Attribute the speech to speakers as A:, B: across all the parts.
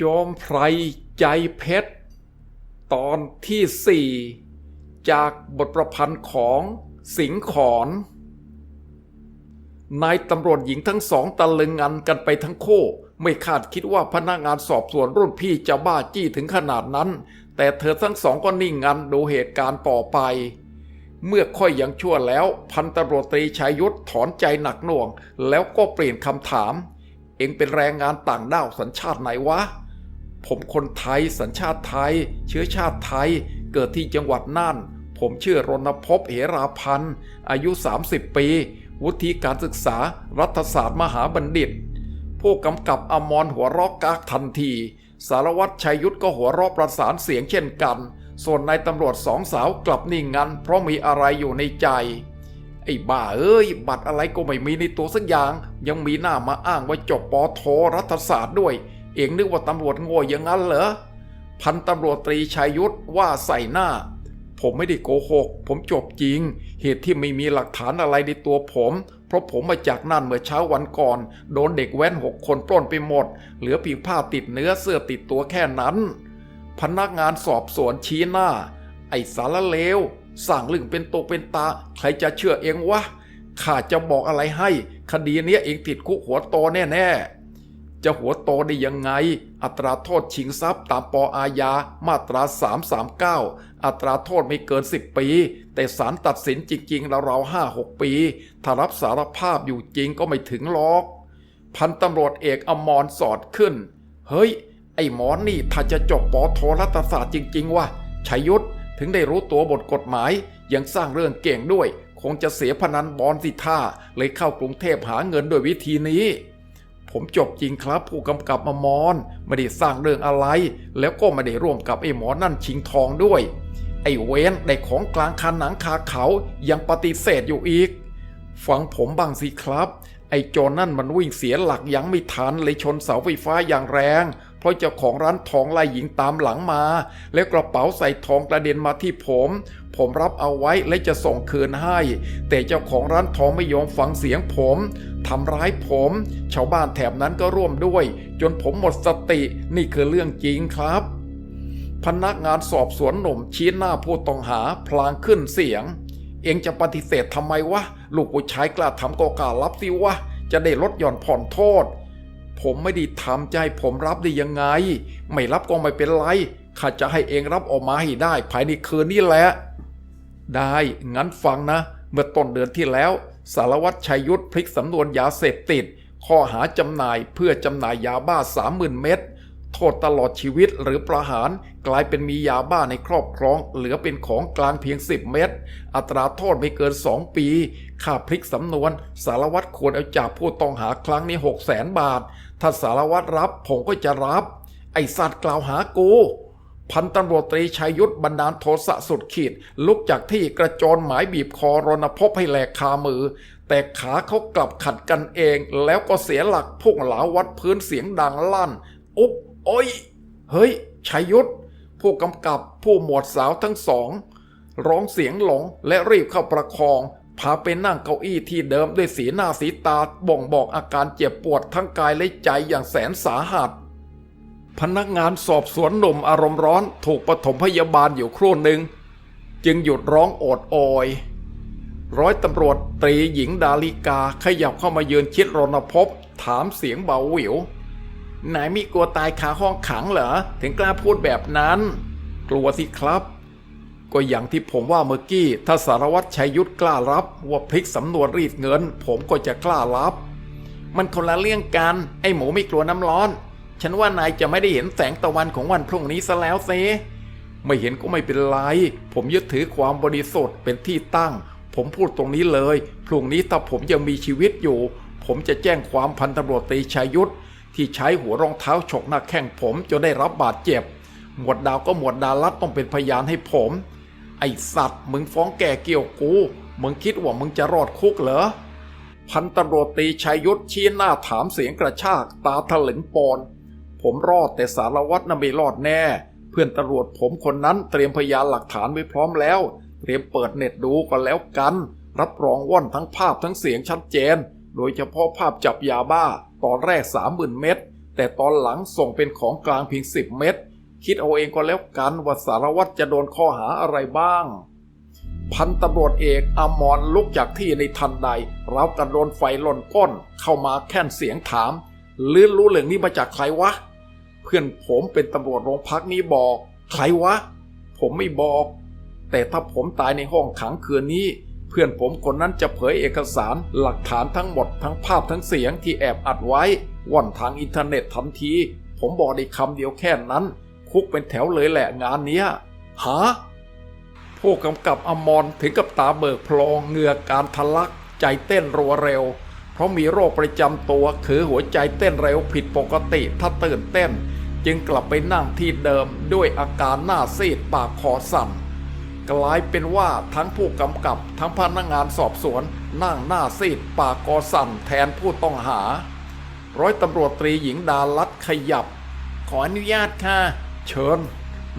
A: จอมไพรใจเพชร ตอนที่สี่จากบทประพันธ์ของสิงห์ขอนนายตำรวจหญิงทั้งสองตะลึงงันกันไปทั้งโคไม่คาดคิดว่าพนักงานสอบสวนรุ่นพี่จะบ้าจี้ถึงขนาดนั้น แต่เธอทั้งสองก็นิ่งงันดูเหตุการณ์ต่อไป เมื่อค่อยยังชั่วแล้ว พันตำรวจตรีชายุทธถอนใจหนักหน่วง แล้วก็เปลี่ยนคำถาม เองเป็นแรงงานต่างด้าวสัญชาติไหนวะ ผมคนไทยสัญชาติไทย เชื้อชาติไทย เกิดที่จังหวัดน่าน ผมชื่อรณพบเหราพันธ์ อายุ 30 ปี วุฒิการศึกษา รัฐศาสตร์มหาบัณฑิต ผู้กำกับอมรหัวรอกกากทันที สารวัตรชัยยุทธก็หัวรอประสานเสียงเช่นกัน ส่วนนายตำรวจสองสาวกลับนิ่งงัน เพราะมีอะไรอยู่ในใจ ไอ้บ้าเอ้ย บัตรอะไรก็ไม่มีในตัวสักอย่าง ยังมีหน้ามาอ้างว่าจบปอโทรัฐศาสตร์ด้วย เองนึกว่าตำรวจโง่อย่างนั้นเหรอ พันตำรวจตรีชัยยุทธว่าใส่หน้า ผมไม่ได้โกหก ผมจบจริง เหตุที่ไม่มีหลักฐานอะไรในตัวผม เพราะผมมาจากนั่นเมื่อเช้าวันก่อน โดนเด็กแว้นหกคนปล้นไปหมด เหลือเพีผ้าติดเนื้อเสื้อติดตัวแค่นั้น พนักงานสอบสวนชี้หน้า ไอ้สารเลวสั่งเรื่องเป็นตัวเป็นตา ใครจะเชื่อเองวะข้าจะบอกอะไรให้ คดีเนี้ยเองติดคุกหัวโตแน่ๆ จะหัวโตได้ยังไง อัตราโทษชิงทรัพย์ตามปออาญามาตรา 339 อัตราโทษไม่เกิน 10 ปี แต่ศาลตัดสินจริงๆราวๆ5 6ปี ถ้ารับสารภาพอยู่จริงก็ไม่ถึงหรอก พันตำรวจเอกอมรสอดขึ้น เฮ้ย ไอ้หมอนนี่ถ้าจะจบปอโทรัฐศาสตร์จริงๆวะชัยยุทธถึงได้รู้ตัวบทกฎหมาย ยังสร้างเรื่องเก่งด้วย คงจะเสียพนันบอลสิท่าเลยเข้ากรุงเทพหาเงินโดยวิธีนี้ ผมจบจริงครับ ผู้กำกับมอมรไม่ได้สร้างเรื่องอะไร แล้วก็ไม่ได้ร่วมกับไอ้หมอนั่นชิงทองด้วย ไอ้เวนได้ของกลางคาหนังคาเขายังปฏิเสธอยู่อีก ฟังผมบ้างสิครับ ไอ้จอนั่นมันวิ่งเสียหลักยังไม่ทันเลยชนเสาไฟฟ้าอย่างแรง เพราะเจ้าของร้านทองไล่หญิงตามหลังมา แล้วกระเป๋าใส่ทองกระเด็นมาที่ผม ผมรับเอาไว้และจะส่งคืนให้ แต่เจ้าของร้านทองไม่ยอมฟังเสียงผมทำร้ายผม ชาวบ้านแถบนั้นก็ร่วมด้วย จนผมหมดสตินี่คือเรื่องจริงครับ พนักงานสอบสวนหนุ่มชี้หน้าผู้ต้องหาพลางขึ้นเสียง เองจะปฏิเสธทำไมวะลูกผู้ชายกล้าทำก็กล้ารับสิวะจะได้ลดหย่อนผ่อนโทษ ผมไม่ได้ทำใจะให้ผมรับได้ยังไง ไม่รับก็ไม่เป็นไรข้าจะให้เองรับออกมาให้ได้ภายในคืนนี้แหละ ได้งั้นฟังนะ เมื่อต้นเดือนที่แล้ว สารวัตรชัยยุทธพลิกสำนวนยาเสพติด ข้อหาจำหน่ายเพื่อจำหน่ายยาบ้า30,000เม็ด โทษตลอดชีวิตหรือประหารกลายเป็นมียาบ้าในครอบครอง เหลือเป็นของกลางเพียง 10 เม็ดอัตราโทษไม่เกิน 2 ปีค่าพลิกสำนวน สารวัตรควรเอาจากผู้ต้องหาครั้งนี้6 0แสนบาท ถ้าสารวัตรรับผมก็จะรับ ไอสัตว์กล่าวหากูพันตำรวจตรีชัยยุทธบันดาลโทสะสุดขีด ลุกจากที่กระโจนหมายบีบคอรณพบให้แหลกคามือ แต่ขาเขากลับขัดกันเอง แล้วก็เสียหลักพุ่งหลาวัดพื้นเสียงดังลั่น อุ๊บ โอ้ย เฮ้ยชัยยุทธผู้กำกับผู้หมวดสาวทั้งสอง ร้องเสียงหลงและรีบเข้าประคอง พาไปนั่งเก้าอี้ที่เดิมด้วยสีหน้าสีตาบ่งบอกอาการเจ็บปวดทั้งกายและใจอย่างแสนสาหัส พนักงานสอบสวนหนุ่มอารมณ์ร้อนถูกปฐมพยาบาลอยู่ครู่หนึ่ง จึงหยุดร้องโอดโอย ร้อยตำรวจตรีหญิงดาลิกาขยับเข้ามายืนชิดรณพบถามเสียงเบาหวิว ไหนมีกลัวตายคาห้องขังเหรอ ถึงกล้าพูดแบบนั้น กลัวสิครับ ก็อย่างที่ผมว่าเมื่อกี้ ถ้าสารวัตรชัยยุทธกล้ารับว่าพลิกสำนวนรีดเงิน ผมก็จะกล้ารับ มันคนละเรื่องกัน ไอ้หมูไม่กลัวน้ำร้อน ฉันว่านายจะไม่ได้เห็นแสงตะวันของวันพรุ่งนี้ซะแล้วเซไม่เห็นก็ไม่เป็นไร ผมยึดถือความบริสุทธิ์เป็นที่ตั้ง ผมพูดตรงนี้เลย พรุ่งนี้ถ้าผมยังมีชีวิตอยู่ ผมจะแจ้งความพันตำรวจตีชัยยุทธ ที่ใช้หัวรองเท้าฉกหน้าแข้งผมจนได้รับบาดเจ็บ หมวดดาวก็หมวดดารัตต้องเป็นพยานให้ผม ไอสัตว์มึงฟ้องแก่เกี่ยวกู มึงคิดว่ามึงจะรอดคุกเหรอ พันตำรวจตีชัยยุทธชี้หน้าถามเสียงกระชากตาถลึงปอน ผมรอดแต่สารวัตรน่ะไม่รอดแน่ เพื่อนตำรวจผมคนนั้นเตรียมพยานหลักฐานไว้พร้อมแล้ว เตรียมเปิดเน็ตดูก็แล้วกัน รับรองว่อนทั้งภาพทั้งเสียงชัดเจน โดยเฉพาะภาพจับยาบ้า ตอนแรกสามหมื่นเม็ดแต่ตอนหลังส่งเป็นของกลางเพียงสิบเม็ดคิดเอาเองก็แล้วกันว่าสารวัตรจะโดนข้อหาอะไรบ้าง พันตำรวจเอกอมรลุกจากที่ในทันใดราวกับโดนไฟหล่นก้น เข้ามาแค่นเสียงถามลื่นรู้เรื่องนี้มาจากใครวะ เพื่อนผมเป็นตำรวจโรงพักนี้บอก ใครวะ ผมไม่บอก แต่ถ้าผมตายในห้องขังคืนนี้ เพื่อนผมคนนั้นจะเผยเอกสารหลักฐานทั้งหมดทั้งภาพทั้งเสียงที่แอบอัดไว้ว่อนทางอินเทอร์เน็ตทันที ผมบอกได้คำเดียวแค่นั้น คุกเป็นแถวเลยแหละงานเนี้ยหาผู้กำกับอมรถึงกับตาเบิกพลองเหงือกการทะลักใจเต้นรัวเร็ว เพราะมีโรคประจำตัวคือหัวใจเต้นเร็วผิดปกติถ้าตื่นเต้น จึงกลับไปนั่งที่เดิมด้วยอาการหน้าซีดปากคอสั่น กลายเป็นว่าทั้งผู้กำกับทั้งพนักงานสอบสวนนั่งหน้าซีดปากคอสั่นแทนผู้ต้องหา ร้อยตำรวจตรีหญิงดาลัดขยับ ขออนุญาตค่ะ เชิญ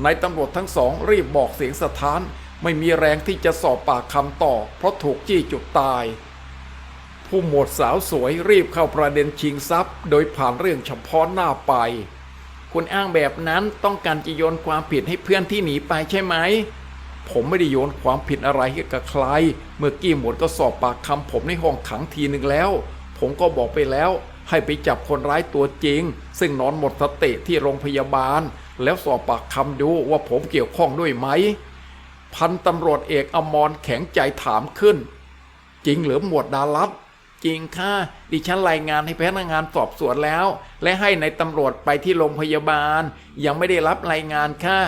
A: นายตำรวจทั้งสองรีบบอกเสียงสถาน ไม่มีแรงที่จะสอบปากคำต่อ เพราะถูกจี้จุดตาย ผู้หมวดสาวสวยรีบเข้าประเด็นชิงทรัพย์ โดยผ่านเรื่องเฉพาะหน้าไป คุณอ้างแบบนั้นต้องการจะโยนความผิดให้เพื่อนที่หนีไปใช่ไหม ผมไม่ได้โยนความผิดอะไรให้กับใคร เมื่อกี้หมวดก็สอบปากคำผมในห้องขังทีหนึ่งแล้ว ผมก็บอกไปแล้ว ให้ไปจับคนร้ายตัวจริง ซึ่งนอนหมดสติที่โรงพยาบาล แล้วสอบปากคำดูว่าผมเกี่ยวข้องด้วยไหม พันตำรวจเอกอมรแข็งใจถามขึ้น จริงหรือหมวดดารัตจริงค่ะ ดิฉันรายงานให้พนักงานสอบสวนแล้ว และให้ในายตำรวจไปที่โรงพยาบาล ยังไม่ได้รับรายงานค่ะ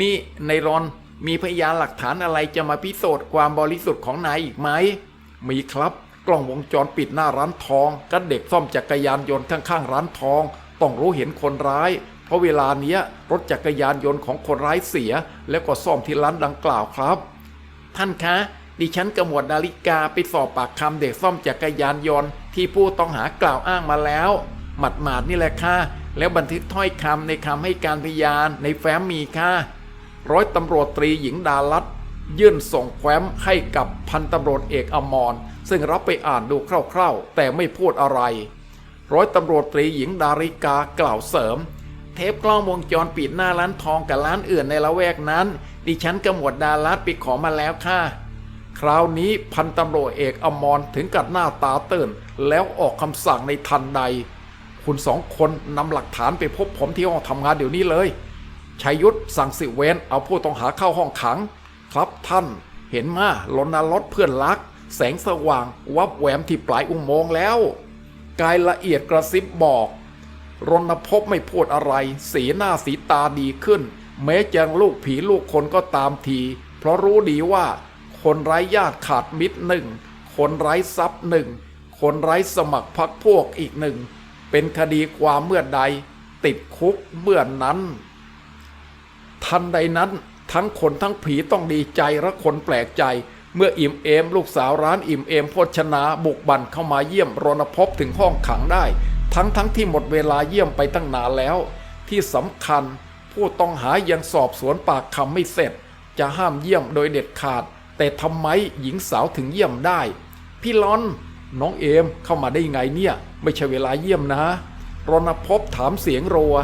A: นี่ในรอน มีพยานหลักฐานอะไรจะมาพิสูจน์ความบริสุทธิ์ของนายอีกไหม มีครับ กล้องวงจรปิดหน้าร้านทองกับเด็กซ่อมจักรยานยนต์ข้างๆร้านทอง ต้องรู้เห็นคนร้าย เพราะเวลาเนี้ยรถจักรยานยนต์ของคนร้ายเสีย แล้วก็ซ่อมที่ร้านดังกล่าวครับ ท่านคะ ดิฉันกระหมวดนาฬิกาไปสอบปากคำเด็กซ่อมจักรยานยนต์ที่ผู้ต้องหากล่าวอ้างมาแล้ว หมัดหมาดนี่แหละค่ะแล้วบันทึกถ้อยคำในคำให้การพยานในแฟ้มมีค่ะ ร้อยตำรวจตรีหญิงดาลัดยื่นส่งแฟ้มให้กับพันตำรวจเอกอมร ซึ่งรับไปอ่านดูคร่าวๆ แต่ไม่พูดอะไร ร้อยตำรวจตรีหญิงดาริกากล่าวเสริม เทปกล้องวงจรปิดหน้าร้านทองกับร้านอื่นในละแวกนั้น ดิฉันกหมวดดาลัดไปขอมาแล้วค่ะ คราวนี้พันตำรวจเอกอมรถึงกับหน้าตาตื่น แล้วออกคำสั่งในทันใด คุณสองคนนำหลักฐานไปพบผมที่ห้องทำงานเดี๋ยวนี้เลย ชัยยุทธสั่งสิเวนเอาผู้ต้องหาเข้าห้องขัง ครับท่านเห็นมาลนารถเพื่อนรัก แสงสว่าง วับแหวมที่ปลายอุโมงค์แล้ว กายละเอียดกระซิบบอก รณพบไม่พูดอะไร สีหน้าสีตาดีขึ้น แม้จะลูกผีลูกคนก็ตามที เพราะรู้ดีว่า คนไร้ญาติขาดมิตรหนึ่ง คนไร้ทรัพย์หนึ่ง คนไร้สมัครพรรคพวกอีกหนึ่ง เป็นคดีความเมื่อใด ติดคุกเมื่อนนั้น ทันใดนั้นทั้งคนทั้งผีต้องดีใจและคนแปลกใจ เมื่ออิ่มเอม ลูกสาวร้านอิ่มเอมโภชนาบุกบันเข้ามาเยี่ยมรณพบถึงห้องขังได้ ทั้งทั้งที่หมดเวลาเยี่ยมไปตั้งนานแล้ว ที่สำคัญ ผู้ต้องหายังสอบสวนปากคำไม่เสร็จ จะห้ามเยี่ยมโดยเด็ดขาด แต่ทำไมหญิงสาวถึงเยี่ยมได้ พี่ลอน น้องเอมเข้ามาได้ไงเนี่ย ไม่ใช่เวลาเยี่ยมนะรณพบถามเสียงรัว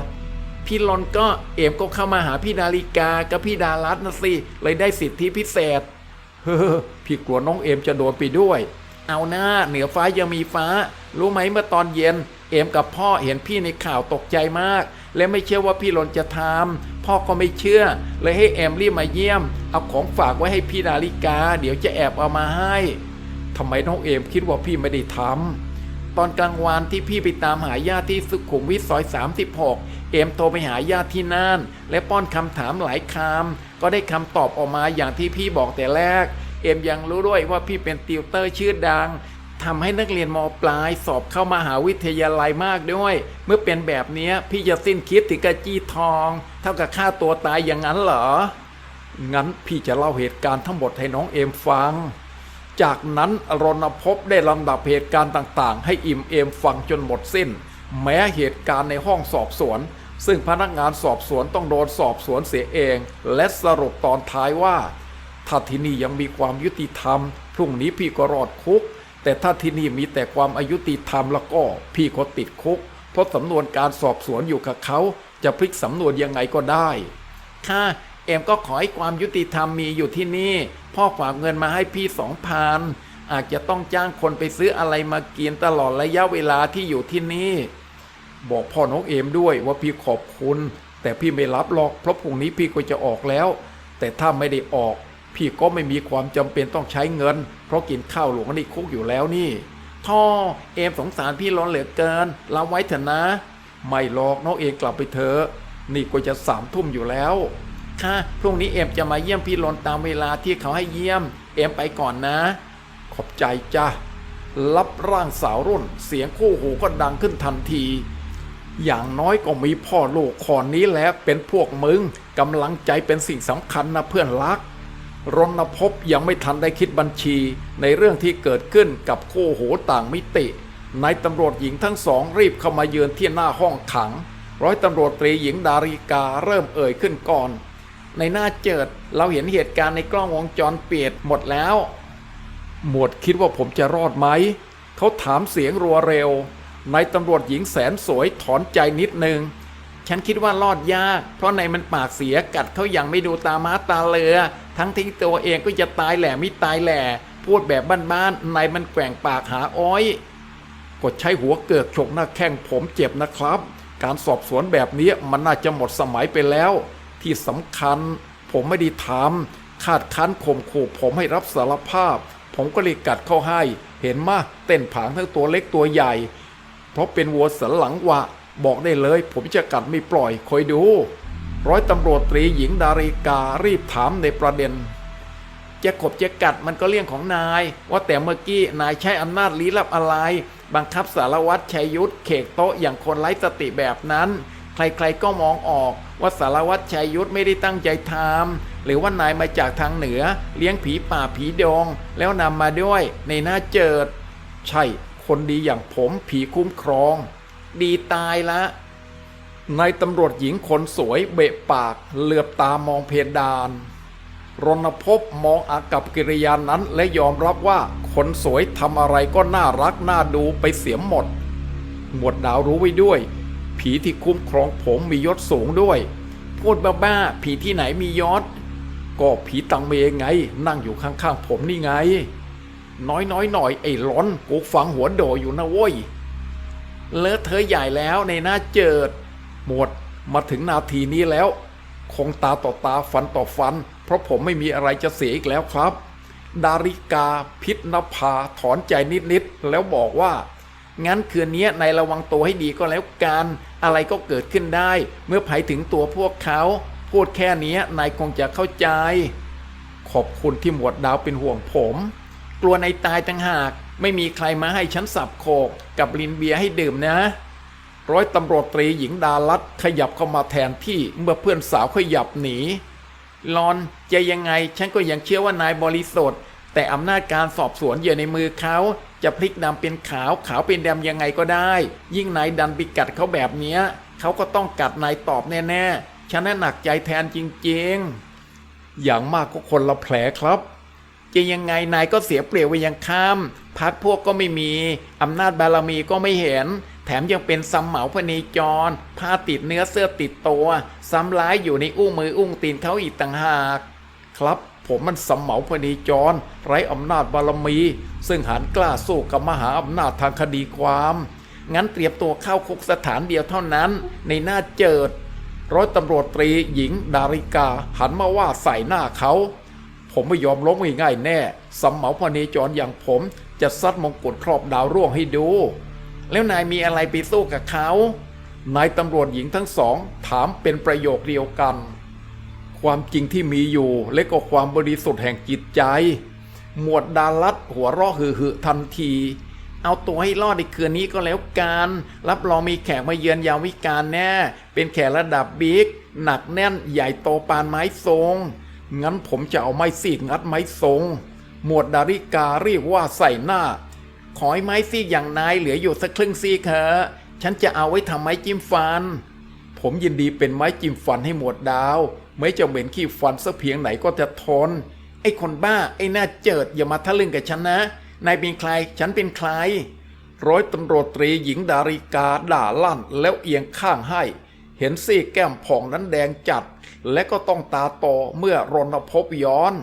A: พี่ลอนก็เอมก็เข้ามาหาพี่นาฬิกากับพี่ดารัตนะสิเลยได้สิทธิพิเศษ เฮ้อพี่กลัวน้องเอมจะโดนไปด้วย เอาหน้าเหนือฟ้ายังมีฟ้า รู้ไหมเมื่อตอนเย็น เอมกับพ่อเห็นพี่ในข่าวตกใจมาก และไม่เชื่อว่าพี่ลนจะทำพ่อก็ไม่เชื่อ เลยให้เอมรีบมาเยี่ยม เอาของฝากไว้ให้พี่นาฬิกา เดี๋ยวจะแอบเอามาให้ทำไมน้องเอมคิดว่าพี่ไม่ได้ทำ ตอนกลางวันที่พี่ไปตามหาญาติที่สุขุมวิทซอย 36 เอมโทรไปหาญาติที่นั่น และป้อนคำถามหลายคำก็ได้คำตอบออกมาอย่างที่พี่บอกแต่แรก เอมยังรู้ด้วยว่าพี่เป็นติวเตอร์ชื่อดังทำให้นักเรียนมปลายสอบเข้ามาหาวิทยาลัยมากด้วย เมื่อเป็นแบบนี้พี่จะสิ้นคิดถึงกระจี้ทอง เท่ากับฆ่าตัวตายอย่างนั้นเหรอ งั้นพี่จะเล่าเหตุการณ์ทั้งหมดให้น้องเอมฟัง จากนั้นรณพบได้ลำดับเหตุการณ์ต่างๆ ให้อิ่มเอมฟังจนหมดสิ้น แม้เหตุการณ์ในห้องสอบสวน ซึ่งพนักงานสอบสวนต้องโดนสอบสวนเสียเอง และสรุปตอนท้ายว่า ถ้าที่นี่ยังมีความยุติธรรม พรุ่งนี้พี่ก็รอดคุก แต่ถ้าที่นี่มีแต่ความอายุติธรรมแล้วก็พี่ก็ติดคุก เพราะสำนวนการสอบสวนอยู่กับเขา จะพลิกสำนวนยังไงก็ได้ค่ะ เอ็มก็ขอให้ความยุติธรรมมีอยู่ที่นี่ พ่อฝากเงินมาให้พี่สองพันอาจจะต้องจ้างคนไปซื้ออะไรมากินตลอดระยะเวลาที่อยู่ที่นี่ บอกพ่อน้องเอมด้วยว่าพี่ขอบคุณ แต่พี่ไม่รับหรอกเพราะพรุ่งนี้พี่ก็จะออกแล้ว แต่ถ้าไม่ได้ออก พี่ก็ไม่มีความจำเป็นต้องใช้เงิน เพราะกินข้าวหลวงในคุกอยู่แล้วนี่ท่อเอมสงสารพี่ร้อนเหลือเกินรับไว้เถอะนะ ไม่หรอกน้องเอมกลับไปเถอะนี่ก็จะสามทุ่มอยู่แล้ว ค่ะพรุ่งนี้เอ็มจะมาเยี่ยมพี่ลนตามเวลาที่เขาให้เยี่ยม เอ็มไปก่อนนะ ขอบใจจ้ะรับร่างสาวรุ่น เสียงคู่หูก็ดังขึ้นทันที อย่างน้อยก็มีพ่อลูกคอนนี้แหล้วเป็นพวกมึงกำลังใจเป็นสิ่งสำคัญนะเพื่อนรักรณพบยังไม่ทันได้คิดบัญชีในเรื่องที่เกิดขึ้นกับคู่หูต่างมิตินายตำรวจหญิงทั้งสองรีบเข้ามาเยือนที่หน้าห้องขัง ร้อยตำรวจตรีหญิงดาริกาเริ่มเอ่ยขึ้นก่อน ในหน้าเจิด เราเห็นเหตุการณ์ในกล้องวงจรปิดหมดแล้ว หมวดคิดว่าผมจะรอดไหม เขาถามเสียงรัวเร็ว นายตำรวจหญิงแสนสวยถอนใจนิดนึง ฉันคิดว่ารอดยาก เพราะนายมันปากเสียกัดเขาอย่างไม่ดูตาม้าตาเรือ ทั้งที่ตัวเองก็จะตายแหล่ไม่ตายแหล่ พูดแบบบ้านๆนายมันแกว่งปากหาอ้อยกดใช้หัวเกือกฉกหน้าแข้งผมเจ็บนะครับ การสอบสวนแบบนี้มันน่าจะหมดสมัยไปแล้ว ที่สำคัญ ผมไม่ได้ทำคาดคั้นข่มขู่ผมให้รับสารภาพ ผมก็เลยกัดเข้าให้ เห็นมาเต้นผางทั้งตัวเล็กตัวใหญ่ เพราะเป็นวัวสันหลังวะ บอกได้เลย ผมจะกัดไม่ปล่อยคอยดู ร้อยตำรวจตรีหญิงดาริการีบถามในประเด็นจะขบจะกัดมันก็เรื่องของนาย ว่าแต่เมื่อกี้นายใช้อำนาจลี้ลับอะไร บังคับสารวัตรชัยยุทธเขกโต๊ะอย่างคนไร้สติแบบนั้น ใครๆก็มองออกว่าสารวัตรชัยยุทธไม่ได้ตั้งใจทำหรือว่านายมาจากทางเหนือ เลี้ยงผีป่าผีดอง แล้วนำมาด้วยในหน้าเจิด ใช่ คนดีอย่างผมผีคุ้มครอง ดีตายละนายตำรวจหญิงคนสวยเบะปากเหลือบตามองเพดาน รณพบมองอากับกิริยานั้นและยอมรับว่าคนสวยทำอะไรก็น่ารักน่าดูไปเสียหมด หมวดดาวรู้ไว้ด้วย ผีที่คุ้มครองผมมียศสูงด้วย พูดบ้าๆผีที่ไหนมียศ ก็ผีตังเมไง นั่งอยู่ข้างๆผมนี่ไง น้อยๆหน่อยไอ้ร้อนกูฟังหัวโดอยู่นะเว้ยเลอะเธอะใหญ่แล้วในหน้าเจิด หมดมาถึงนาทีนี้แล้ว คงตาต่อตาฟันต่อฟัน เพราะผมไม่มีอะไรจะเสียอีกแล้วครับ ดาริกาพิษนภาถอนใจนิด ๆ แล้วบอกว่า งั้นคืนนี้ในระวังตัวให้ดีก็แล้วกัน อะไรก็เกิดขึ้นได้ เมื่อภัยถึงตัวพวกเขา พูดแค่นี้นายคงจะเข้าใจ ขอบคุณที่หมวดดาวเป็นห่วงผม กลัวนายตายต่างหาก ไม่มีใครมาให้ฉันสับโคกกับลินเบียให้ดื่มนะร้อยตำรวจตรีหญิงดาลัดขยับเข้ามาแทนที่เมื่อเพื่อนสาวขยับหนีลอนจะยังไงฉันก็ยังเชื่อว่านายบริสุทธิ์แต่อำนาจการสอบสวนอยู่ในมือเขา จะพลิกดำเป็นขาวขาวเป็นดำยังไงก็ได้ ยิ่งนายดันไปกัดเขาแบบเนี้ยเขาก็ต้องกัดนายตอบแน่ๆฉันน่ะหนักใจแทนจริงๆ อย่างมากก็คนละแผลครับ จะยังไงนายก็เสียเปรียบไปยังข้ามพักพวกก็ไม่มีอำนาจบารมีก็ไม่เห็น แถมยังเป็นซ้ำเหมาพเนจรผ้าติดเนื้อเสื้อติดตัว ซ้ำร้ายอยู่ในอุ้งมืออุ้งตีนเขาอีกต่างหาก ครับ ผมมันสำเหมาพเนจร ไร้อำนาจบารมี ซึ่งหันกล้าสู้กับมหาอำนาจทางคดีความ งั้นเตรียมตัวเข้าคุกสถานเดียวเท่านั้น ในหน้าเจิด ร้อยตำรวจตรีหญิงดาริกาหันมาว่าใส่หน้าเขา ผมไม่ยอมล้มง่ายๆแน่สำเหมาพเนจรอย่างผมจะซัดมงกุฎครอบดาวร่วงให้ดู แล้วนายมีอะไรไปสู้กับเขานายตำรวจหญิงทั้งสองถามเป็นประโยคเดียวกัน ความจริงที่มีอยู่และก็ความบริสุทธิ์แห่งจิตใจ หมวดดาลัดหัวเราะหึ่ๆทันที เอาตัวให้รอดในคืนนี้ก็แล้วกัน รับรองมีแขกมาเยือนยามวิการแน่ เป็นแขกระดับบิ๊ก หนักแน่นใหญ่โตปานไม้ทรง งั้นผมจะเอาไม้ซีกงัดไม้ทรง หมวดดาริการีบว่าใส่หน้า ขอให้ไม้ซีกอย่างนายเหลืออยู่สักครึ่งซีกเถอะฉันจะเอาไว้ทำไม้จิ้มฟัน ผมยินดีเป็นไม้จิ้มฟันให้หมวดดาว ไม่จะเหม็นขี้ฟันสักเพียงไหนก็จะทน ไอ้คนบ้าไอ้หน้าเจิดอย่ามาทะลึ่งกับฉันนะ นายเป็นใคร ฉันเป็นใคร ร้อยตำรวจตรีหญิงดาริกาด่าลั่นแล้วเอียงข้างให้ เห็นซี่แก้มผ่องนั้นแดงจัด และก็ต้องตาโตเมื่อรณพบย้อน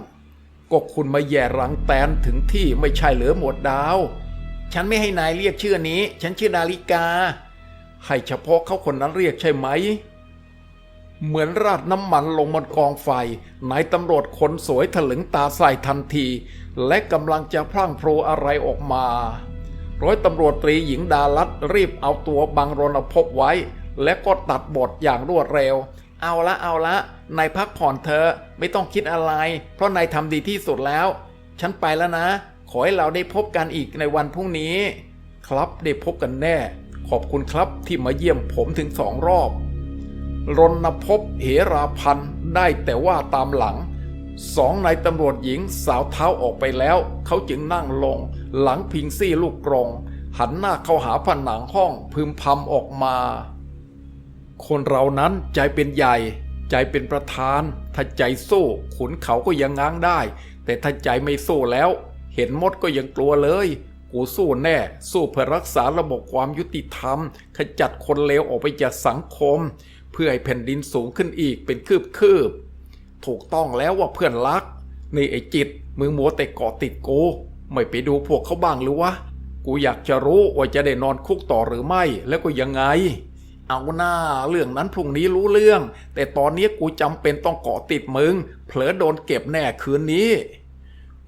A: ก็คุณมาแย่รังแตนถึงที่ไม่ใช่เหลือหมวดดาว ฉันไม่ให้นายเรียกชื่อนี้ ฉันชื่อดาริกา ให้เฉพาะเขาคนนั้นเรียกใช่ไหม เหมือนราดน้ำมันลงบนกองไฟนายตำรวจคนสวยถลึงตาใส่ทันที และกำลังจะพลั่งโพรอะไรออกมา ร้อยตำรวจตรีหญิงดารัตรีบเอาตัวบังรณพบไว้ และก็ตัดบทอย่างรวดเร็ว เอาละเอาละนายพักผ่อนเธอะไม่ต้องคิดอะไร เพราะนายทำดีที่สุดแล้ว ฉันไปแล้วนะ ขอให้เราได้พบกันอีกในวันพรุ่งนี้ ครับได้พบกันแน่ ขอบคุณครับที่มาเยี่ยมผมถึงสองรอบ รณพบเหราพันธ์ได้แต่ว่าตามหลังสองนายตำรวจหญิงสาวเท้าออกไปแล้ว เขาจึงนั่งลง หลังพิงซี่ลูกกรง หันหน้าเข้าหาผนังห้องพึมพำออกมา คนเรานั้นใจเป็นใหญ่ ใจเป็นประธาน ถ้าใจสู้ ขุนเขาก็ยังง้างได้ แต่ถ้าใจไม่สู้แล้ว เห็นมดก็ยังกลัวเลย กูสู้แน่ สู้เพื่อรักษาระบบความยุติธรรม ขจัดคนเลวออกไปจากสังคม พื่อให้แผ่นดินสูงขึ้นอีกเป็นคืบคืบถูกต้องแล้วว่าเพื่อนรัก นี่ไอ้จิตมึงมัวแต่เกาะติดกู ไม่ไปดูพวกเขาบ้างหรือวะ กูอยากจะรู้ว่าจะได้นอนคุกต่อหรือไม่แล้วก็ยังไง เอาหน้าเรื่องนั้นพรุ่งนี้รู้เรื่อง แต่ตอนนี้กูจำเป็นต้องเกาะติดมึง เผลอโดนเก็บแน่คืนนี้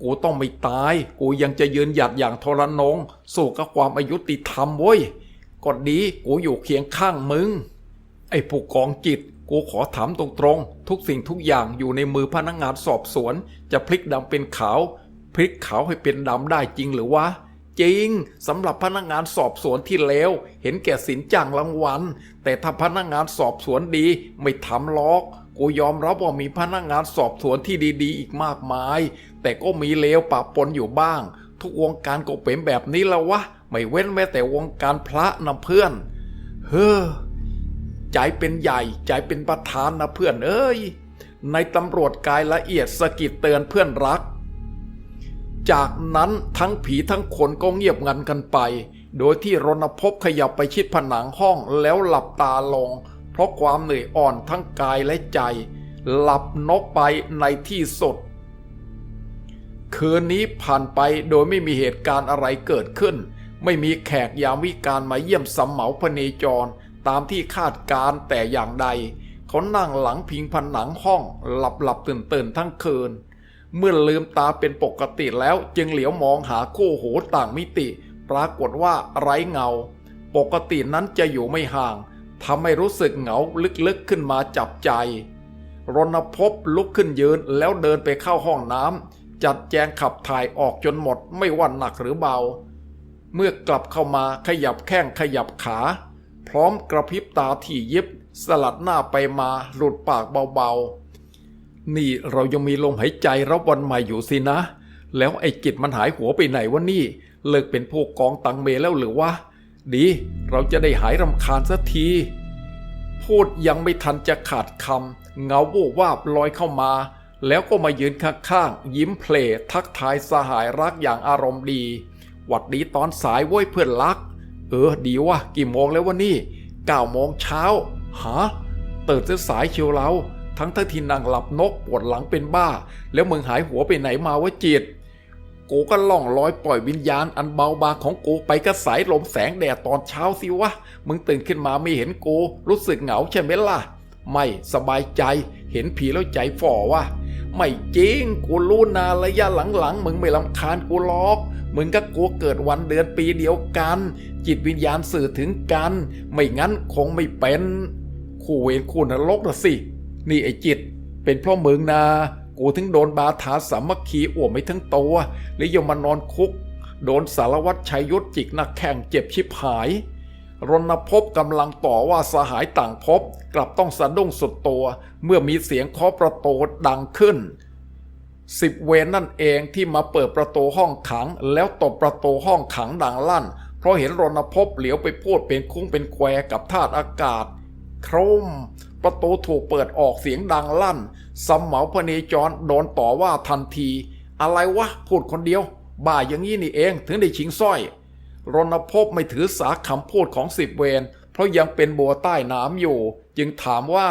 A: กูต้องไม่ตาย กูยังจะยืนหยัดอย่างทรนง สู้กับความอายุติธรรมเว้ยก็ดีกูอยู่เคียงข้างมึง ไอ้ผู้กองจิตกูขอถามตรงๆ ทุกสิ่งทุกอย่างอยู่ในมือพนักงานสอบสวน จะพลิกดำเป็นขาว พลิกขาวให้เป็นดำได้จริงหรือวะ จริงสำหรับพนักงานสอบสวนที่เลวเห็นแก่สินจ้างรางวัลแต่ถ้าพนักงานสอบสวนดีไม่ทำล็อกกูยอมรับว่ามีพนักงานสอบสวนที่ดีๆ อีกมากมาย แต่ก็มีเลวปะปนอยู่บ้าง ทุกวงการก็เป็นแบบนี้แล้ววะ ไม่เว้นแม้แต่วงการพระนะเพื่อน เฮ้อ ใจเป็นใหญ่ ใจเป็นประธานนะเพื่อนเอ้ย ในตำรวจกายละเอียดสะกิดเตือนเพื่อนรัก จากนั้นทั้งผีทั้งคนก็เงียบงันกันไป โดยที่รณพบขยับไปชิดผนังห้องแล้วหลับตาลง เพราะความเหนื่อยอ่อนทั้งกายและใจ หลับนกไปในที่สุดคืนนี้ผ่านไปโดยไม่มีเหตุการณ์อะไรเกิดขึ้น ไม่มีแขกยามวิการมาเยี่ยมสำเหมาพเนจร ตามที่คาดการ์แต่อย่างใด เขานั่งหลังพิงผนังห้องหลับหลับตื่นตื่นๆทั้งคืน เมื่อลืมตาเป็นปกติแล้วจึงเหลียวมองหาคู่หูต่างมิติ ปรากฏว่าไร้เงา ปกตินั้นจะอยู่ไม่ห่างทำให้รู้สึกเหงาลึกๆขึ้นมาจับใจ รณพบลุกขึ้นยืนแล้วเดินไปเข้าห้องน้ำจัดแจงขับถ่ายออกจนหมดไม่ว่าหนักหรือเบา เมื่อกลับเข้ามาขยับแข้งขยับขา พร้อมกระพริบตาที่ยิบสลัดหน้าไปมาหลุดปากเบาๆ นี่เรายังมีลมหายใจรับวันใหม่อยู่สินะ แล้วไอ้กิจมันหายหัวไปไหนวะนี่ เลิกเป็นพวกกองตังเมแล้วหรือวะ ดี เราจะได้หายรำคาญสักที พูดยังไม่ทันจะขาดคำเงาวูบวาบลอยเข้ามา แล้วก็มายืนข้างๆยิ้มเพลทักทายสหายรักอย่างอารมณ์ดีหวัดดีตอนสายเว้ยเพื่อนรัก เออดีวะกี่โมงแล้ววะนี่เก้าโมงเช้าหาตื่นจะสายเชียวเรา ทั้งทั้งที่นั่งหลับนกปวดหลังเป็นบ้า แล้วมึงหายหัวไปไหนมาวะจิตกูก็ล่องลอยปล่อยวิญญาณอันเบาบางของกูไปกระสายลมแสงแดดตอนเช้าสิวะ มึงตื่นขึ้นมาไม่เห็นกูรู้สึกเหงาใช่ไหมล่ะ ไม่สบายใจ เห็นผีแล้วใจฝ่อวะ ไม่จริง กูรู้นาระยะหลังๆ มึงไม่ลำคาญกูหรอก มึงกับกูเกิดวันเดือนปีเดียวกัน จิตวิญญาณสื่อถึงกัน ไม่งั้นคงไม่เป็น คู่เวรคู่นรกนะสิ นี่ไอ้จิต เป็นเพราะมึงนากูถึงโดนบาทาสามัคคีอ้วมไม่ทั้งตัวแล้วยังมานอนคุก โดนสารวัตรชัยยศจิกหนักแข่งเจ็บชิบหาย รณพบกำลังต่อว่าสหายต่างพบกลับต้องสะดุ้งสุดตัว เมื่อมีเสียงเคาะประตูดังขึ้นสิบเวรนั่นเองที่มาเปิดประตูห้องขัง แล้วตบประตูห้องขังดังลั่น เพราะเห็นรณพบเหลียวไปพูดเป็นคุ้งเป็นแควกับธาตุอากาศ โครม ประตูถูกเปิดออกเสียงดังลั่นสำเหมาพเนจรโดนต่อว่าทันที อะไรวะพูดคนเดียวบ้าอย่างนี้นี่เองถึงได้ชิงสร้อย รณพบไม่ถือสาคำพูดของสิบเวรเพราะยังเป็นบัวใต้น้ำอยู่ จึงถามว่า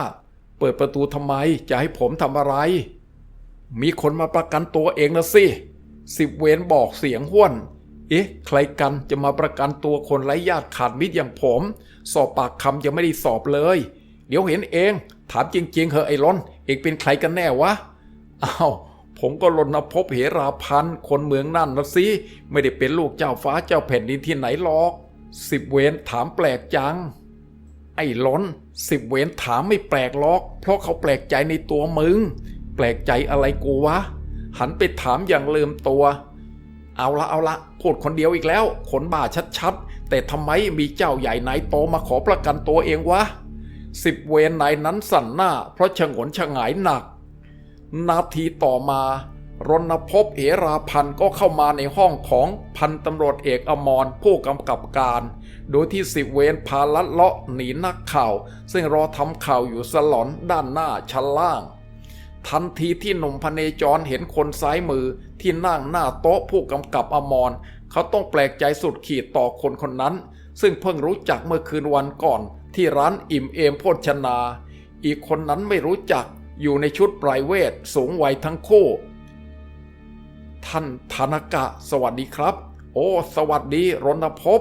A: เปิดประตูทำไมจะให้ผมทำอะไร มีคนมาประกันตัวเองนะสิสิบเวรบอกเสียงห้วน เอ๊ะ ใครกันจะมาประกันตัวคนไร้ญาติขาดมิตรอย่างผม สอบปากคำยังไม่ได้สอบเลย เดี๋ยวเห็นเอง ถามจริงๆเหอะไอ้ล้น เองเป็นใครกันแน่วะอ้าว ผมก็รณพบเหราพันธ์คนเมืองนั่นนะสิ ไม่ได้เป็นลูกเจ้าฟ้าเจ้าแผ่นดินที่ไหนหรอก สิบเวรถามแปลกจัง ไอ้ล้น สิบเวรถามไม่แปลกหรอก เพราะเขาแปลกใจในตัวมึง แปลกใจอะไรกูวะ หันไปถามอย่างลืมตัว เอาละเอาละพูดคนเดียวอีกแล้ว ขนบ่าชัดๆ แต่ทำไมมีเจ้าใหญ่นายโตมาขอประกันตัวเองวะสิบเวรนายนั้นสั่นหน้า เพราะฉงนฉงายหนัก นาทีต่อมารณพบเหราพันธ์ก็เข้ามาในห้องของพันตำรวจเอกอมรผู้กำกับการ โดยที่สิบเวรพาลัดเลาะหนีนักข่าว ซึ่งรอทำข่าวอยู่สลอนด้านหน้าชั้นล่าง ทันทีที่หนุ่มพเนจรเห็นคนซ้ายมือที่นั่งหน้าโต๊ะผู้กำกับอมร เขาต้องแปลกใจสุดขีดต่อคนคนนั้น ซึ่งเพิ่งรู้จักเมื่อคืนวันก่อนที่ร้านอิ่มเอมโภชนา อีกคนนั้นไม่รู้จัก อยู่ในชุดไพรเวทสูงวัยทั้งคู่ ท่านธนกะ สวัสดีครับ โอ้ สวัสดีรณพบ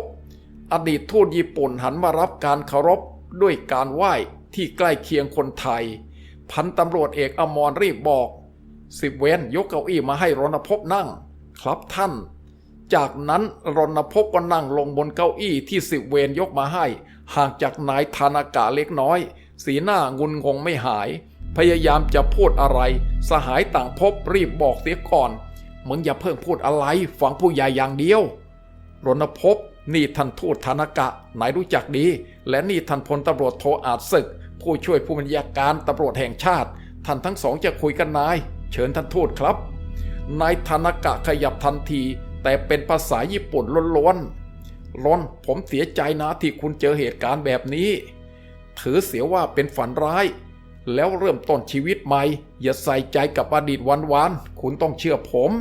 A: อดีตทูตญี่ปุ่นหันมารับการเคารพด้วยการไหว้ที่ใกล้เคียงคนไทย พันตำรวจเอกอมรรีบบอก สิบเวนยกเก้าอี้มาให้รณพบนั่ง ครับท่าน จากนั้นรณพบก็นั่งลงบนเก้าอี้ที่สิบเวนยกมาให้ ห่างจากนายธนากะเล็กน้อย สีหน้างุนงงไม่หาย พยายามจะพูดอะไร สหายต่างพบรีบบอกเสียก่อนมึงอย่าเพิ่งพูดอะไรฟังผู้ใหญ่อย่างเดียวรณพบนี่ท่านทูตธนกะนายรู้จักดี และนี่ท่านพลตำรวจโทอาจศึก ผู้ช่วยผู้บัญชาการตำรวจแห่งชาติ ท่านทั้งสองจะคุยกันนาย เชิญท่านทูตครับ นายธนกะขยับทันที แต่เป็นภาษาญี่ปุ่นล้วนๆล้นผมเสียใจนะที่คุณเจอเหตุการณ์แบบนี้ ถือเสียว่าเป็นฝันร้าย แล้วเริ่มต้นชีวิตใหม่ อย่าใส่ใจกับอดีตวันๆคุณต้องเชื่อผม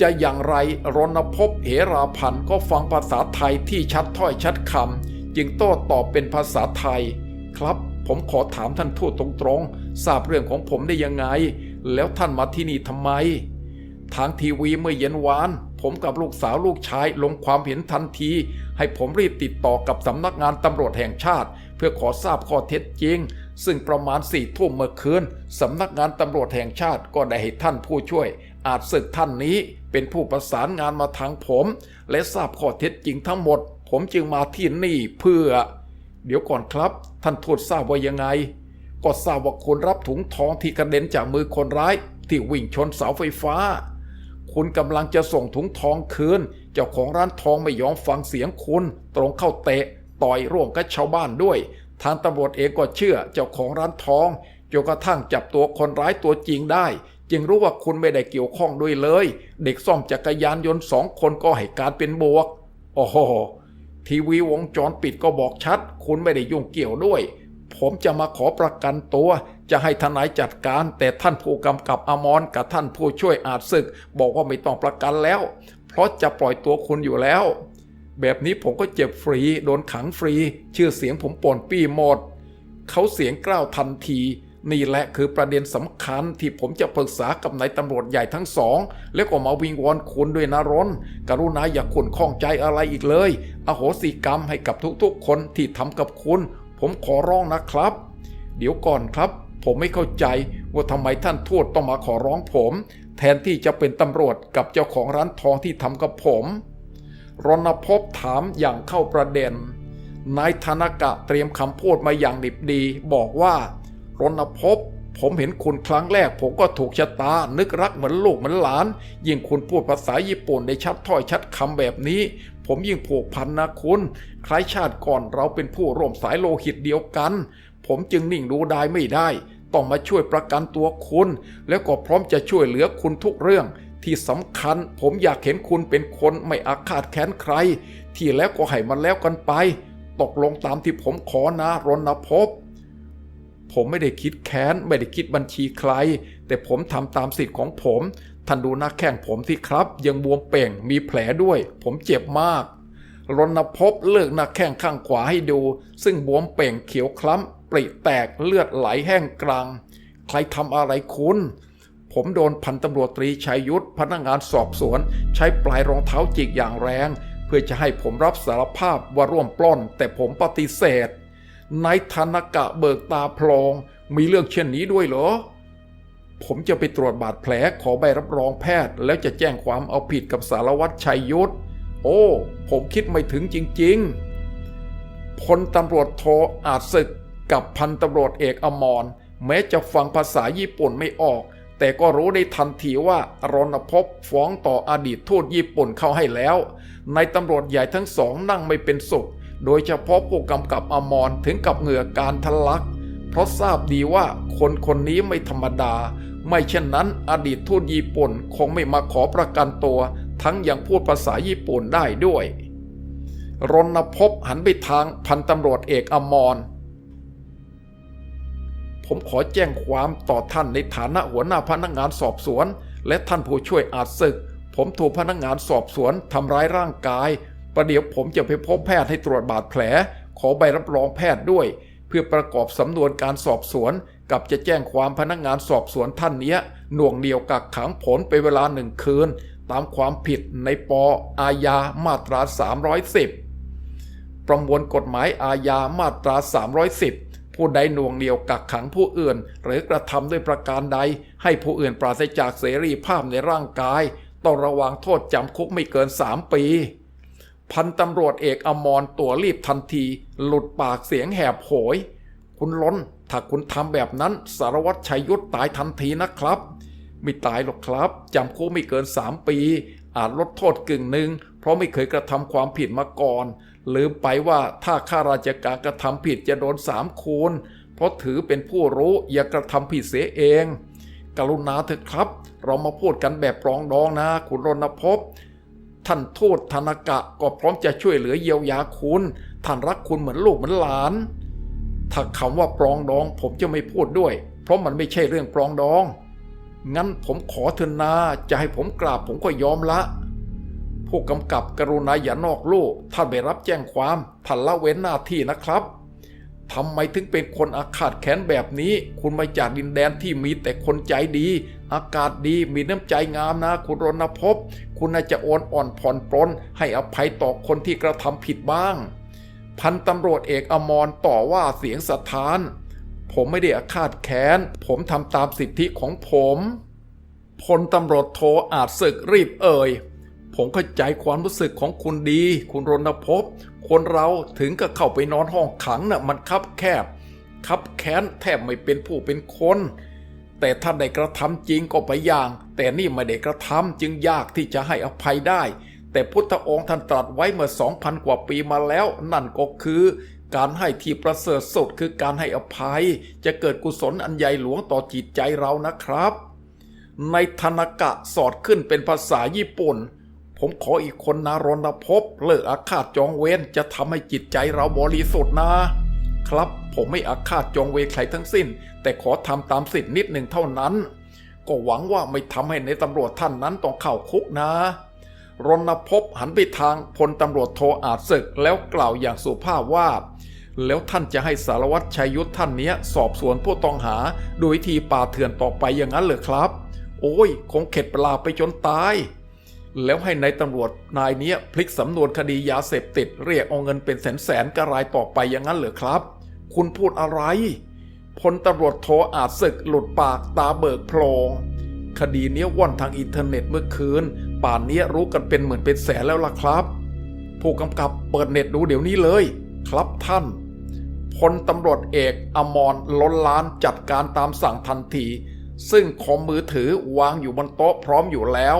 A: จะอย่างไรรณพบเหราพันธ์ก็ฟังภาษาไทยที่ชัดถ้อยชัดคำจึงโต้ตอบเป็นภาษาไทย ครับ ผมขอถามท่านทูตตรงๆ ทราบเรื่องของผมได้ยังไง แล้วท่านมาที่นี่ทำไม ทางทีวีเมื่อเย็นวานผมกับลูกสาวลูกชายลงความเห็นทันที ให้ผมรีบติดต่อกับสำนักงานตำรวจแห่งชาติ เพื่อขอทราบข้อเท็จจริง ซึ่งประมาณสี่ทุ่มเมื่อคืนสำนักงานตำรวจแห่งชาติก็ได้ให้ท่านผู้ช่วย อาจศึกท่านนี้เป็นผู้ประสานงานมาทางผม และทราบข้อเท็จจริงทั้งหมด ผมจึงมาที่นี่เพื่อ เดี๋ยวก่อนครับ ท่านทูตทราบว่ายังไง ก็ทราบว่าคุณรับถุงทองที่กระเด็นจากมือคนร้าย ที่วิ่งชนเสาไฟฟ้า คุณกำลังจะส่งถุงทองคืน เจ้าของร้านทองไม่ยอมฟังเสียงคุณ ตรงเข้าเตะต่อยร่วมกับชาวบ้านด้วย ทางตำรวจเองก็เชื่อเจ้าของร้านทองจนกระทั่งจับตัวคนร้ายตัวจริงได้ จึงรู้ว่าคุณไม่ได้เกี่ยวข้องด้วยเลย เด็กซ่อมจักรยานยนต์สองคนก็ให้การเป็นบวก โอ้โห ทีวีวงจรปิดก็บอกชัด คุณไม่ได้ยุ่งเกี่ยวด้วย ผมจะมาขอประกันตัว จะให้ทนายจัดการ แต่ท่านผู้กำกับอมรกับท่านผู้ช่วยอาจศึก บอกว่าไม่ต้องประกันแล้ว เพราะจะปล่อยตัวคุณอยู่แล้ว แบบนี้ผมก็เจ็บฟรี โดนขังฟรี ชื่อเสียงผมป่นปี้หมด เขาเสียงกล้าวทันที นี่แหละคือประเด็นสำคัญที่ผมจะปรึกษากับนายตำรวจใหญ่ทั้งสอง แล้วก็มาวิงวอนคุณด้วยนะรนกรุณาอย่าขุนข้องใจอะไรอีกเลย อโหสิกรรมให้กับทุกๆ คนที่ทำกับคุณ ผมขอร้องนะครับ เดี๋ยวก่อนครับ ผมไม่เข้าใจว่าทำไมท่านทูตต้องมาขอร้องผม แทนที่จะเป็นตำรวจกับเจ้าของร้านทองที่ทำกับผม รณพบถามอย่างเข้าประเด็น นายธนกะเตรียมคำพูดมาอย่างดิบดี บอกว่ารณพบผมเห็นคุณครั้งแรก ผมก็ถูกชะตา นึกรักเหมือนลูกเหมือนหลาน ยิ่งคุณพูดภาษาญี่ปุ่นได้ชัดถ้อยชัดคำแบบนี้ ผมยิ่งผูกพันนะคุณ คล้ายชาติก่อนเราเป็นผู้ร่วมสายโลหิตเดียวกัน ผมจึงนิ่งดูไดายไม่ได้ ต้องมาช่วยประกันตัวคุณ แล้วก็พร้อมจะช่วยเหลือคุณทุกเรื่อง ที่สำคัญผมอยากเห็นคุณเป็นคนไม่อาฆาตแค้นใคร ที่แล้วก็ให้มันแล้วกันไป ตกลงตามที่ผมขอนะรณพบ ผมไม่ได้คิดแค้น ไม่ได้คิดบัญชีใคร แต่ผมทำตามสิทธิ์ของผม ท่านดูหน้าแข้งผมสิครับ ยังบวมเป่งมีแผลด้วย ผมเจ็บมากรณพบเลิกหน้าแข้งข้างขวาให้ดู ซึ่งบวมเป่งเขียวคล้ำปริแตกเลือดไหลแห้งกลาง ใครทำอะไรคุณ ผมโดนพันตำรวจตรีชัยยุทธพนักงานสอบสวน ใช้ปลายรองเท้าจิกอย่างแรง เพื่อจะให้ผมรับสารภาพว่าร่วมปล้น แต่ผมปฏิเสธนายธนกะเบิกตาพลองมีเรื่องเช่นนี้ด้วยเหรอ ผมจะไปตรวจบาดแผลขอใบรับรองแพทย์ แล้วจะแจ้งความเอาผิดกับสารวัตรชัยยุทธโอ้ ผมคิดไม่ถึงจริงๆพลตำรวจโทอาจศึกกับพันตำรวจเอกอมรแม้จะฟังภาษาญี่ปุ่นไม่ออก แต่ก็รู้ได้ทันทีว่ารณพบฟ้องต่ออดีตทูตญี่ปุ่นเข้าให้แล้ว ในตำรวจใหญ่ทั้งสองนั่งไม่เป็นสุข โดยเฉพาะผู้กำกับอมรถึงกับเหงื่อการทะลัก เพราะทราบดีว่าคนคนนี้ไม่ธรรมดา ไม่เช่นนั้นอดีตทูตญี่ปุ่นคงไม่มาขอประกันตัว ทั้งยังพูดภาษาญี่ปุ่นได้ด้วยรณพบหันไปทางพันตำรวจเอกอมร ผมขอแจ้งความต่อท่านในฐานะหัวหน้าพนักงานสอบสวน และท่านผู้ช่วยอาจศึก ผมถูกพนักงานสอบสวนทำร้ายร่างกาย ประเดี๋ยวผมจะไปพบแพทย์ให้ตรวจบาดแผล ขอใบรับรองแพทย์ด้วย เพื่อประกอบสำนวนการสอบสวน กับจะแจ้งความพนักงานสอบสวนท่านเนี้ยหน่วงเหนียวกักขังผลไปเวลาหนึ่งคืน ตามความผิดในปอาญามาตรา 310 ประมวลกฎหมายอาญามาตรา 310 ผู้ใดหน่วงเหนียวกักขังผู้อื่น หรือกระทำด้วยประการใด ให้ผู้อื่นปราศจากเสรีภาพในร่างกาย ต้องระวังโทษจำคุกไม่เกิน3ปี พันตำรวจเอกอมรตัวรีบทันที หลุดปากเสียงแหบโหย คุณล้น ถ้าคุณทำแบบนั้นสารวัตรชัยยุทธตายทันทีนะครับ ไม่ตายหรอกครับจำคุกไม่เกิน3ปี อาจลดโทษกึ่งหนึ่ง เพราะไม่เคยกระทำความผิดมาก่อนลืมไปว่าถ้าข้าราชการกระทำผิดจะโดนสามคูณเพราะถือเป็นผู้รู้อย่ากระทำผิดเสียเอง กรุณาเถอะครับ เรามาพูดกันแบบปรองดองนะ คุณรณพบท่านทูตธนกะก็พร้อมจะช่วยเหลือเยียวยาคุณ ท่านรักคุณเหมือนลูกเหมือนหลาน ถ้าคำว่าปรองดองผมจะไม่พูดด้วย เพราะมันไม่ใช่เรื่องปรองดอง งั้นผมขอเถอะนาจะให้ผมกราบผมก็ยอมละ ผู้กำกับกรุณาอย่านอกโลู่ท่านไปรับแจ้งความท่านละเว้นหน้าที่นะครับทำไมถึงเป็นคนอาฆาตแค้นแบบนี้ คุณมาจากดินแดนที่มีแต่คนใจดี อากาศดีมีน้ำใจงามนะ คุณรณพบ คุณน่าจะโอนอ่อนผ่อนปรนให้อภัยต่อคนที่กระทำผิดบ้าง พันตำรวจเอกอมรต่อว่าเสียงสะท้าน ผมไม่ได้อาฆาตแค้น ผมทำตามสิทธิของผมพลตำรวจโทอาจศึกรีบเอ่ย ผมเข้าใจความรู้สึกของคุณดี คุณรณพบ คนเราถึงกับเข้าไปนอนห้องขังน่ะมันคับแคบ คับแค้นแทบไม่เป็นผู้เป็นคน แต่ถ้าได้กระทำจริงก็ไปอย่าง แต่นี่ไม่ได้กระทำจึงยากที่จะให้อภัยได้ แต่พุทธองค์ท่านตรัสไว้เมื่อสองพันกว่าปีมาแล้ว นั่นก็คือ การให้ที่ประเสริฐสุดคือการให้อภัย จะเกิดกุศลอันใหญ่หลวงต่อจิตใจเรานะครับ ในธนกะสอดขึ้นเป็นภาษาญี่ปุ่น ผมขออีกคนนารณพเลิกอาฆาตจองเวรจะทำให้จิตใจเราบริสุทธิ์นะ ครับผมไม่อาฆาตจองเวรใครทั้งสิ้น แต่ขอทำตามสิทธินิดหนึ่งเท่านั้น ก็หวังว่าไม่ทำให้ในตำรวจท่านนั้นต้องเข้าคุกนะ รณพหันไปทางพลตำรวจโทอาจศึกแล้วกล่าวอย่างสุภาพว่า แล้วท่านจะให้สารวัตรชัยยุทธท่านเนี้ยสอบสวนผู้ต้องหาโดยวิธีป่าเถื่อนต่อไปอย่างนั้นเหรอครับ โอ้ยคงเข็ดเวลาไปจนตาย แล้วให้ในายตำรวจนายเนี้ยพลิกสำนวนคดียาเสพติด เรียกเอาเงินเป็นแสนแสนกระรายต่อไปอย่างนั้นเหรอครับ คุณพูดอะไรพลตำรวจโทอาจศึกหลุดปากตาเบิกโพลงคดีเนี้ยว่อนทางอินเทอร์เน็ตเมื่อคืน ป่านเนี้ยรู้กันเป็นหมื่นเป็นแสนแล้วล่ะครับ ผู้กำกับเปิดเน็ตดูเดี๋ยวนี้เลย ครับท่านพลตำรวจเอกอมรล้นล้านจัดการตามสั่งทันที ซึ่งคอมมือถือวางอยู่บนโต๊ะพร้อมอยู่แล้ว